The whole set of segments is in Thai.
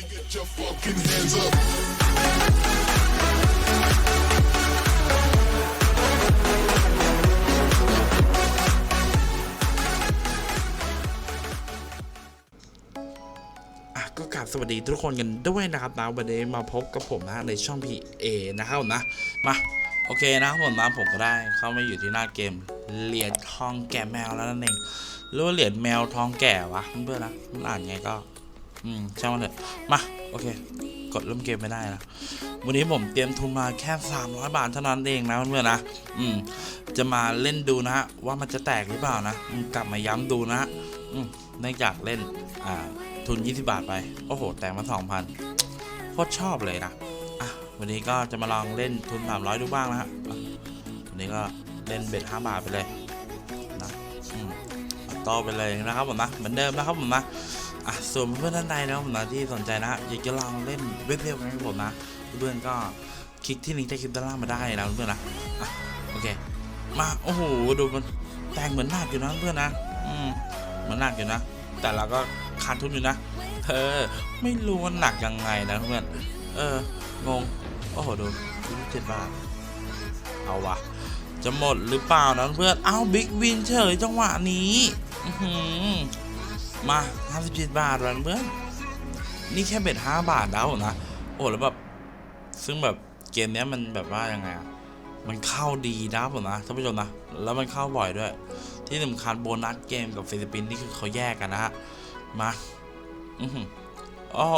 ก็กราบสวัสดีทุกคนกันด้วยนะครับนะวันนี้มาพบกับผมนะในช่อง PA นะครับนะ มาโอเคนะครับผมนะผมก็ได้เข้ามาอยู่ที่หน้าเกมเหรียญทองแก่แมวแล้วนั่นเองหรือว่าเหรียญแมวทองแก่วะเพื่อนๆนะมันอ่านไงก็ อืมช่างมันเถอะมาโอเค กดเริ่มเกมไม่ได้นะวันนี้ผมเตรียมทุนมาแค่ 300 บาทเท่านั้นเองนะเพื่อนๆนะอืมจะมาเล่นดูนะฮะว่ามันจะแตกหรือเปล่านะกลับมาย้ำดูนะฮะอืมเนื่องจากเล่นอ่าทุน 20 บาทไปโอ้โหแต่งมา 2,000โคตรชอบเลยนะอะวันนี้ก็จะมาลองเล่นทุน 300 ดูบ้างนะฮะวันนี้ก็เล่นเบ็ด5บาทไปเลยนะอืมต่อไปเลยนะครับผมนะเหมือนเดิมนะครับผมนะ ส่วนเพื่อนท่านใดนะครับผมนะที่สนใจนะอยากจะลองเล่นเว็บเดียวกันกับผมนะเพื่อนก็คลิกที่ลิงก์ใต้คลิปด้านล่างมาได้นะเพื่อนนะโอเค มาโอ้โหดูมันแต่งเหมือนหนักอยู่นะเพื่อนนะอืมเหมือนหนักอยู่นะ แต่เราก็ขาดทุนอยู่นะเออไม่รู้ว่าหนักยังไงนะเพื่อนเอองงโอ้โหดูเจ็ดบาทเอาวะจะหมดหรือเปล่านะเพื่อนเอาบิ๊กวินเฉยจังหวะนี้ อื มา 57 บาทแล้วนเพื่อน นี่แค่เบ็ด5บาทแล้วนะ โอ้ แล้วแบบ ซึ่งแบบเกมเนี้ยมันแบบว่ายังไงอะมันเข้าดีนะผมนะท่านผู้ชมนะ แล้วมันเข้าบ่อยด้วย ที่สำคัญโบนัสเกมกับฟิลิปปินส์นี่คือเขาแยกกันนะฮะ มาอือหืออ๋อ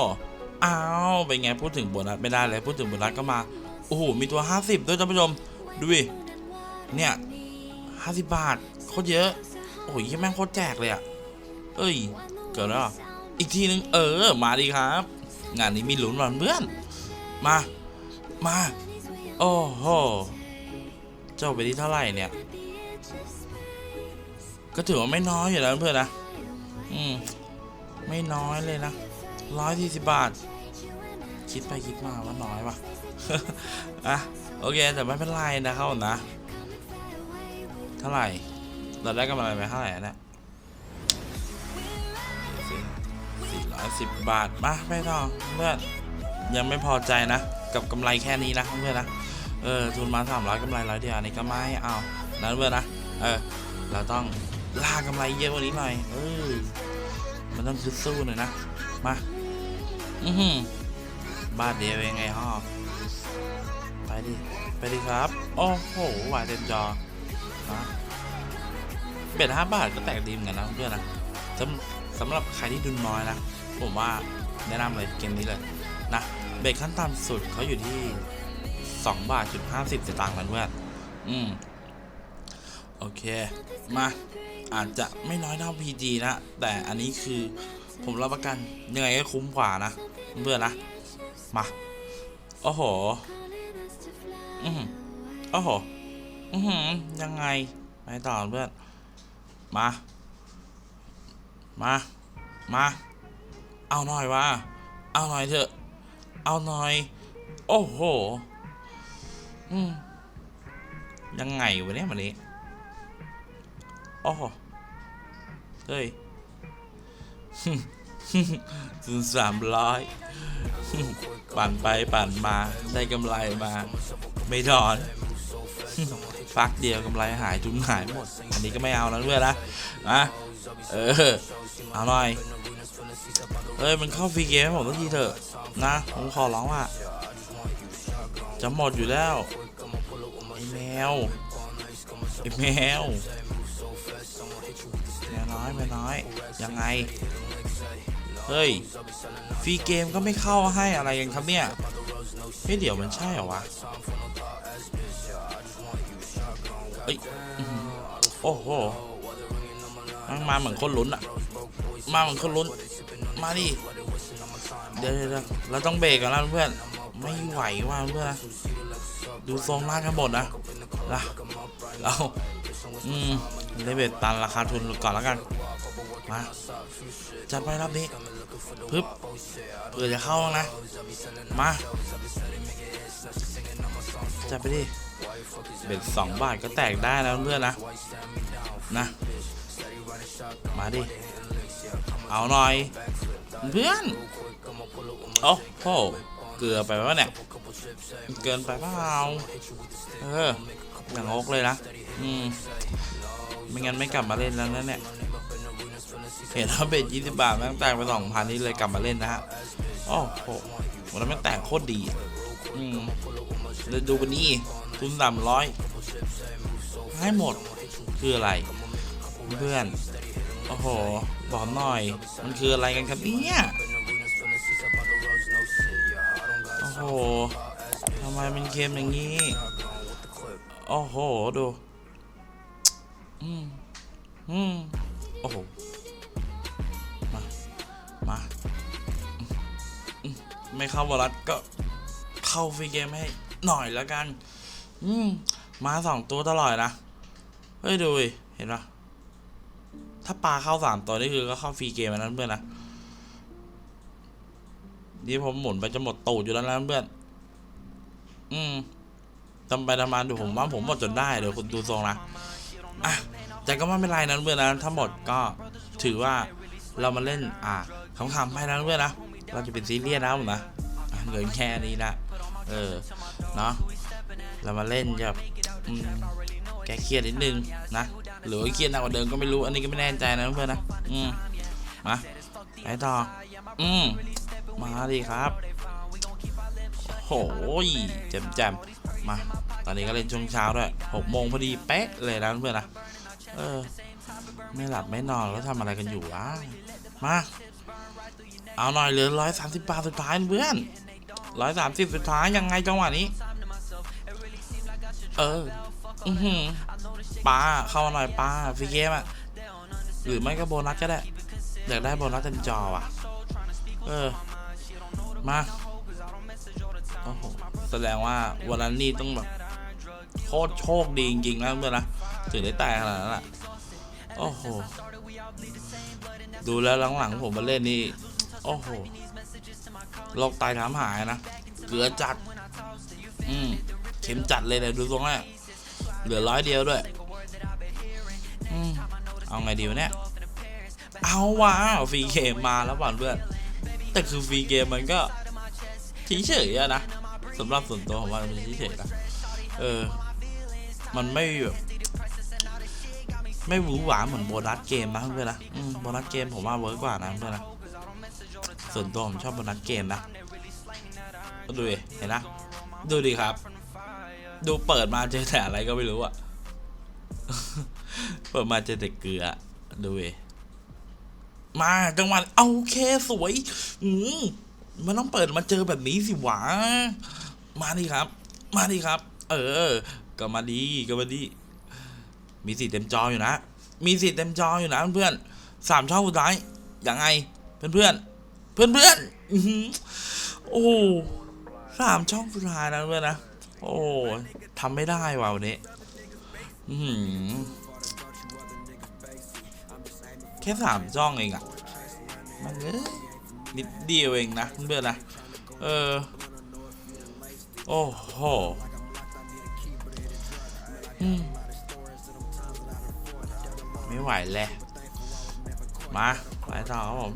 อ้าวเป็นไงพูดถึงโบนัสไม่ได้เลย พูดถึงโบนัสก็มา โอ้โห มีตัว 50 ด้วยท่านผู้ชม ดูดิ เนี่ย 50 บาทโคตรเยอะ โอ้ยแม่งโคตรแจกเลยอะ เอ้ยเกิดแล้วเหรอีกทีนึงเออ มาดีครับ งานนี้มีหลุนหวานเพื่อน มา มา โอ้โห เจ้าไปที่เท่าไหร่เนี่ย ก็ถือว่าไม่น้อยอยู่แล้วเพื่อนนะ อืม ไม่น้อยเลยนะร้อยสี่สิบบาท คิดไปคิดมาว่าน้อยปะอะ โอเค แต่ไม่เป็นไรนะครับนะ เท่าไหร่ เราได้กำไรไปเท่าไหร่นะสี่ย สิบบาท มาไปต่อเพื่อนยังไม่พอใจนะ กับกำไรแค่นี้นะเพื่อนนะ เออทุนมาสามร้อยกำไรร้อยเดียวนนี้ก็ไม่เอานะเพื่อนนะ เออ เราต้องล่ากำไรเยอะกว่านี้หน่อย เออ มันต้องคึดสู้หน่อยนะ มา อือหือบาทเดียวเองไงฮอไปดิ ไปดิครับ โอ้โหวายเต็มจอนะเบ็ดห้าบาทก็แตกดีเหมือนกันนะเพื่อนนะสำสำหรับใครที่ดุนน้อยนะ ผมว่าแนะนำเลยเกมนี้เลยนะเบ็ดขั้นต่ำสุดเขาอยู่ที่2บาทจุดห้าสิบสตางค์นะเพื่อนอืม โอเค มา อาจจะไม่น้อยเท่า PG นะ แต่อันนี้คือผมรับประกันยังไงก็คุ้มกว่านะเพื่อนนะ มา โอ้โห อือหือโอ้โห อือหือยังไง ไปต่อเพื่อน มา มา มา เอาหน่อยว่าเอาหน่อยเถอะ เอาหน่อย โอ้โห อืม ยังไงวะเนี่ยวันนี้โอ้โห เฮ้ยศูนย์สามร้อยปั่นไปปั่นมาได้กำไรมา ไม่ถอนฟักเดียวกำไรหายทุนหายหมด อันนี้ก็ไม่เอาแล้วเพื่อนนะนะเออ เอาหน่อย เอ้ยมันเข้าฟรีเกมให้ผมสักทีเถอะนะผมขอร้องว่าจะหมดอยู่แล้วไอ้แมวไอ้แมวแมวน้อยแมวน้อยยังไงเฮ้ยฟรีเกมก็ไม่เข้าให้อะไรกันครับเนี่ยเฮ้ยเดี๋ยวมันใช่เหรอวะเอ้ยโอ้โหมันมาเหมือนคนลุ้นอะมาเหมือนคนลุ้น มาดิเดี๋ยวเดี๋ยวเดี๋ยวเราต้องเบรกกันแล้วเพื่อนไม่ไหวว่ะเพื่อนนะดูทรงล่างกันหมดนะนะเราอืมเลเวตตันราคาทุนก่อนแล้วกันมาจัดไปรอบนี้พึบเผื่อจะเข้าบ้างนะ มาจัดไปดิเบ็ดสองบาทก็แตกได้แล้วเพื่อนนะนะ มาดิ เอาหน่อย เพื่อนโอ้โหเกลือไปวะเนี่ย เกินไปเปล่าเอออย่างงกเลยนะอืมไม่งั้นไม่กลับมาเล่นแล้วนะเนี่ยเห็นว่าเบ็ดยี่สิบบาทแม่งแตกไปสองพันนี่เลยกลับมาเล่นนะฮะโอ้โหวันนั้นแม่งแตกโคตรดีอะอืมเลยดูกันนี่ทุนสามร้อยให้หมดคืออะไร เพื่อน อ้โห บอกหน่อย มันคืออะไรกันครับเนี่ยโอ้โหทำไมมันเค็มอย่างนี้ โอ้โห ดู อืม อืม โอ้โห มา มา ไม่เข้าบอลัสก็เข้าฟรีเกมให้หน่อยแล้วกัน อืม มาสองตัวตลอดนะ เฮ้ย ดูเห็นปะ ถ้าปลาเข้าสามตัวนี่คือก็เข้าฟรีเกมนนั้นเพื่อนนะนี่ผมหมุนไปจะหมดตูดอยู่แล้วนะเพื่อน อืมทำไปทำมาดูผมว่าผมหมดจนได้เดี๋ยวคุณดูทรงนะอะแต่ก็ไม่เป็นไรนะเพื่อนนะถ้าหมดก็ถือว่าเรามาเล่นอ่าขำๆไปนะเพื่อนนะเราจะเป็นซีเรียสนะผมนะเงินแค่นี้นะเออเนาะเรามาเล่นแบบแกเครียดนิดนึงนะ หรือว่าเครียดหนักกว่าเดิมก็ไม่รู้อันนี้ก็ไม่แน่ใจนะเพื่อนนะอืมมาไปต่ออืมมาดีครับโหยแจมแจมๆมาตอนนี้ก็เล่นช่วงเช้าด้วยหกโมงพอดีเป๊ะเลยนะเพื่อนนะเออ ไม่หลับไม่นอนแล้วทำอะไรกันอยู่วะมาเอาหน่อยเหลือร้อยสามสิบบาทสุดท้ายเพื่อนร้อยสามสิบสุดท้ายยังไงจังหวะนี้ เออ อือหือ ปลาเข้ามาหน่อยปลาฟรีเกมอะหรือไม่ก็โบนัสก็ได้ อยากได้โบนัสเต็มจอว่ะ เออ มาโอ้โหแสดงว่าวันนั้นนี่ต้องแบบโคตรโชคดีจริงๆนะเพื่อนนะถึงได้แตกขนาดนั้นแหละโอ้โห ดูแล้วหลังๆผมมาเล่นนี่ โอ้โหโรคไตถามหายนะ เกลือจัด อืม เข็มจัดเลยเนี่ยดูตรงนี้เหลือร้อยเดียวด้วย เอาไงดีวะเนี่ย เอาว่ะฟรีเกมมาแล้วป่อนเพื่อน แต่คือฟรีเกมมันก็เฉยๆอะนะสำหรับส่วนตัวของมันมันเฉยๆนะเออ มันไม่แบบไม่หวือหวาเหมือนโบนัสเกมนะเพื่อนนะโบนัสเกมผมว่าเวิร์กกว่านะเพื่อนนะส่วนตัวผมชอบโบนัสเกมนะดูดิเห็นนะดูดิครับ ดูเปิดมาเจอแต่อะไรก็ไม่รู้อะ เปิดมาเจอแต่เกลือดูดิมาจังหวะเอาเคสวยอืมมันต้องเปิดมาเจอแบบนี้สิหวะมาดิครับ มาดิครับ เออ ก็มาดีก็มาดี มีสิทธิ์เต็มจออยู่นะ มีสิทธิ์เต็มจออยู่นะเพื่อนๆสามช่องสุดท้ายยังไง เพื่อนเพื่อนเพื่อนเพื่อนอือหือโอ้สามช่องสุดท้ายนะเพื่อนนะ โอ้ทำไม่ได้ว่ะวันนี้ อือหือ แค่สามจ้องเองอะมันเอ้ยนิดเดียวเองนะเพื่อนนะเออ โอ้โหอืมไม่ไหวแล้วมาไปต่อครับผม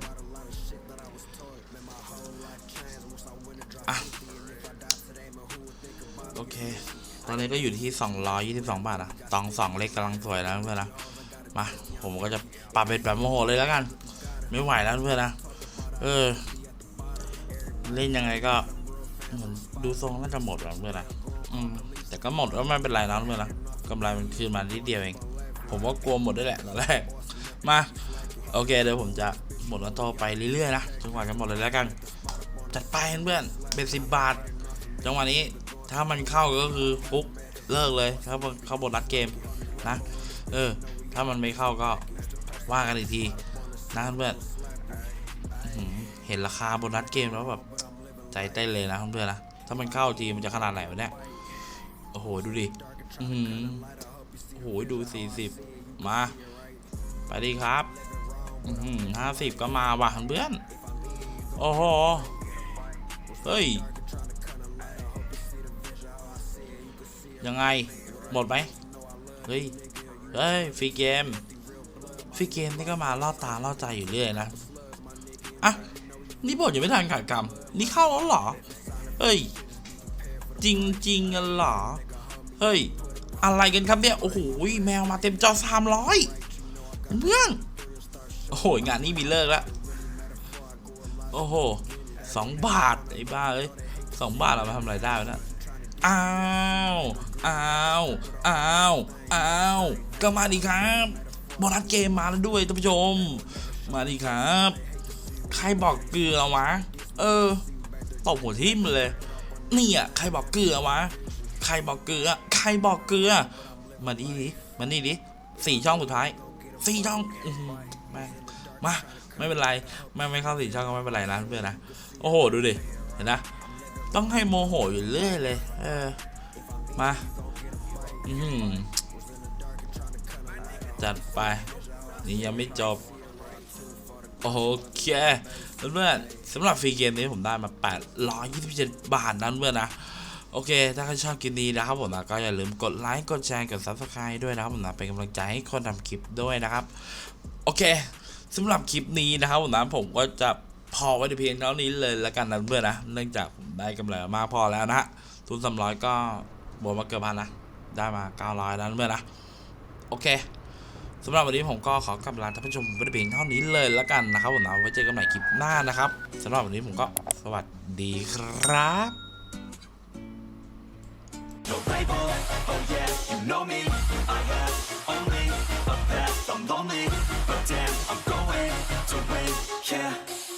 โอเค ตอนนี้ก็อยู่ที่ 222 บาทอะตองสองเล็กกำลังสวยแล้วเพื่อนนะ มาผมก็จะปรับเป็นแบบโมโหเลยแล้วกัน ไม่ไหวแล้วเพื่อนนะเออ เล่นยังไงก็เหมือนดูทรงน่าจะหมดแล้วเพื่อนนะอืมแต่ก็หมดก็ไม่เป็นไรนะเพื่อนนะกำไรมันคืนมานิดเดียวเอง ผมก็กลัวหมดด้วยแหละตอนแรกมาโอเคเดี๋ยวผมจะหมดแล้วต่อไปเรื่อยๆนะจนกว่าจะหมดเลยแล้วกันจัดไปเพื่อนเป็นสิบบาทจังหวะนี้ถ้ามันเข้าก็คือฟุกเลิกเลยถ้าเข้าบทรัดเกมนะ เออ ถ้ามันไม่เข้าก็ว่ากันอีกทีนะเพื่อนเห็นราคาโบนัสเกมแล้วแบบใจเต้นเลยนะเพื่อนนะถ้ามันเข้าทีมันจะขนาดไหนวะเนี่ยโอ้โหดูดิอือหือโอ้โหดูสี่สิบมาไปดีครับอือหือห้าสิบก็มาว่ะเพื่อนโอ้โหเฮ้ยยังไงหมดไหมเฮ้ย เฮ้ยฟรีเกมฟรีเกมนี่ก็มาล่อตาล่อใจอยู่เรื่อยนะอะนี่บทยังไม่ทันขาดคำนี่เข้าแล้วเหรอ เฮ้ย จริงจริงกันเหรอ เฮ้ย อะไรกันครับเนี่ย โอ้โห แมวมาเต็มจอสามร้อยเพื่อนโอ้โห งานนี้มีเลิกแล้วโอ้โหสองบาท ไอ้บ้าเอ้ยสองบาทเรามาทำอะไรได้นะ อ้าวอ้าวอ้าวอ้าวก็มาดีครับโบนัสเกมมาแล้วด้วยท่านผู้ชม มาดีครับ ใครบอกเกลือวะ เออตบหัวทิ่มเลย นี่อะใครบอกเกลือวะ ใครบอกเกลือ ใครบอกเกลือ มาดิดิมานี่ดิสี่ช่องสุดท้ายสี่ช่องม่งมา ไม่เป็นไร ไม่ไม่เข้าสี่ช่องก็ไม่เป็นไรนะเพื่อนนะ โอ้โห ดูดิ เห็นนะ ต้องให้โมโหอยู่เรื่อยเลย เออ มา อืจัดไป นี่ยังไม่จบ โอเคเพื่อนๆสำหรับฟรีเกมนี้ผมได้มา 827 บาทนั้นเพื่อนนะ โอเค ถ้าใครชอบคลิปนี้นะครับผมนะก็อย่าลืมกดไลค์กดแชร์กด subscribe ด้วยนะครับผมนะเป็นกำลังใจให้คนทำคลิปด้วยนะครับ โอเคสำหรับคลิปนี้นะครับผมนะผมก็จะ พอไว้ในเพียงเท่านี้เลยละกันนะเพื่อนนะเนื่องจากผมได้กำไรมากพอแล้วนะทุนสามร้อยก็บวกมาเกือบพันนะได้มา900นั้นเพื่อนนะโอเคสำหรับวันนี้ผมก็ขอกำลาท่านผู้ชมไว้แต่เพียงเท่านี้เลยแล้วกันนะครับผมนะไว้เจอกันใหม่คลิปหน้านะครับสำหรับวันนี้ผมก็สวัสดีครับ yeah